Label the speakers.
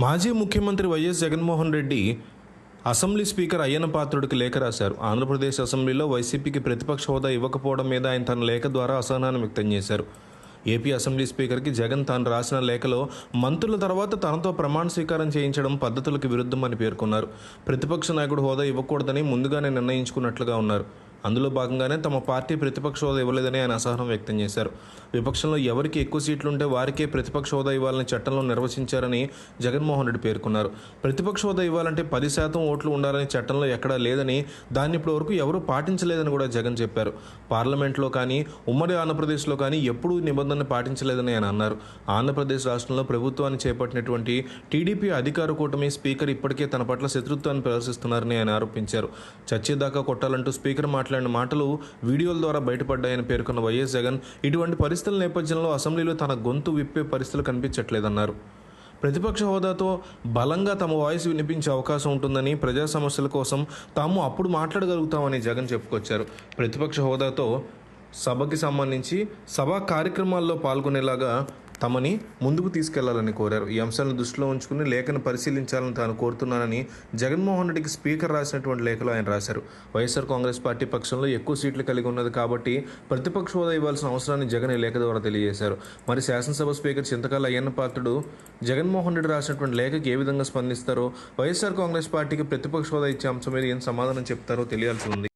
Speaker 1: మాజీ ముఖ్యమంత్రి YS Jaganmohan Reddy assembly speaker Ayyanna పాత్రుడికి లేఖ రాశారు. ఆంధ్రప్రదేశ్ అసెంబ్లీలో వైసీపీకి ప్రతిపక్ష హోదా ఇవ్వకపోవడం మీద ఆయన తన లేఖ ద్వారా అసహనాన్ని వ్యక్తం చేశారు. ఏపీ అసెంబ్లీ స్పీకర్కి జగన్ తాను రాసిన లేఖలో మంత్రుల తర్వాత తనతో ప్రమాణ స్వీకారం చేయించడం పద్ధతులకు విరుద్ధమని పేర్కొన్నారు. ప్రతిపక్ష నాయకుడు హోదా ఇవ్వకూడదని ముందుగానే నిర్ణయించుకున్నట్లుగా ఉన్నారు. అందులో భాగంగానే తమ పార్టీ ప్రతిపక్ష హోదా ఇవ్వలేదని ఆయన అసహనం వ్యక్తం చేశారు. విపక్షంలో ఎవరికి ఎక్కువ సీట్లుంటే వారికే ప్రతిపక్ష హోదా ఇవ్వాలని చట్టంలో నిర్వచించారని జగన్మోహన్ రెడ్డి పేర్కొన్నారు. ప్రతిపక్ష హోదా ఇవ్వాలంటే పది శాతం ఓట్లు ఉండాలని చట్టంలో ఎక్కడా లేదని దాన్ని ఇప్పటి వరకు ఎవరూ పాటించలేదని కూడా జగన్ చెప్పారు. పార్లమెంట్లో కానీ ఉమ్మడి ఆంధ్రప్రదేశ్లో కానీ ఎప్పుడూ నిబంధనను పాటించలేదని ఆయన అన్నారు. ఆంధ్రప్రదేశ్ రాష్ట్రంలో ప్రభుత్వాన్ని చేపట్టినటువంటి టీడీపీ అధికార కూటమి స్పీకర్ ఇప్పటికే తన పట్ల శత్రుత్వాన్ని ప్రదర్శిస్తున్నారని ఆయన ఆరోపించారు. చచ్చేదాకా కొట్టాలంటూ స్పీకర్ మాట్లాడిన మాటలు వీడియోల ద్వారా బయటపడ్డాయని పేర్కొన్న వైఎస్ జగన్ ఇటువంటి పరిస్థితుల నేపథ్యంలో అసెంబ్లీలో తన గొంతు విప్పే పరిస్థితులు కనిపించట్లేదన్నారు. ప్రతిపక్ష హోదాతో బలంగా తమ వాయిస్ వినిపించే అవకాశం ఉంటుందని ప్రజా సమస్యల కోసం తాము అప్పుడు మాట్లాడగలుగుతామని జగన్ చెప్పుకొచ్చారు. ప్రతిపక్ష హోదాతో సభకి సంబంధించి సభా కార్యక్రమాల్లో పాల్గొనేలాగా తమని ముందుకు తీసుకెళ్ళాలని కోరారు. ఈ అంశాలను దృష్టిలో ఉంచుకుని లేఖను పరిశీలించాలని తాను కోరుతున్నానని జగన్మోహన్ రెడ్డికి స్పీకర్ రాసినటువంటి లేఖలో ఆయన రాశారు. వైఎస్ఆర్ కాంగ్రెస్ పార్టీ పక్షంలో ఎక్కువ సీట్లు కలిగి ఉన్నది కాబట్టి ప్రతిపక్ష హోదా ఇవ్వాల్సిన అవసరాన్ని జగన్ ఈ లేఖ ద్వారా తెలియజేశారు. మరి శాసనసభ స్పీకర్ చింతకాల అయ్యన్న పాత్రుడు జగన్మోహన్ రెడ్డి రాసినటువంటి లేఖకి ఏ విధంగా స్పందిస్తారో వైఎస్ఆర్ కాంగ్రెస్ పార్టీకి ప్రతిపక్ష హోదా ఇచ్చే అంశం మీద ఏం సమాధానం చెప్తారో తెలియాల్సి ఉంది.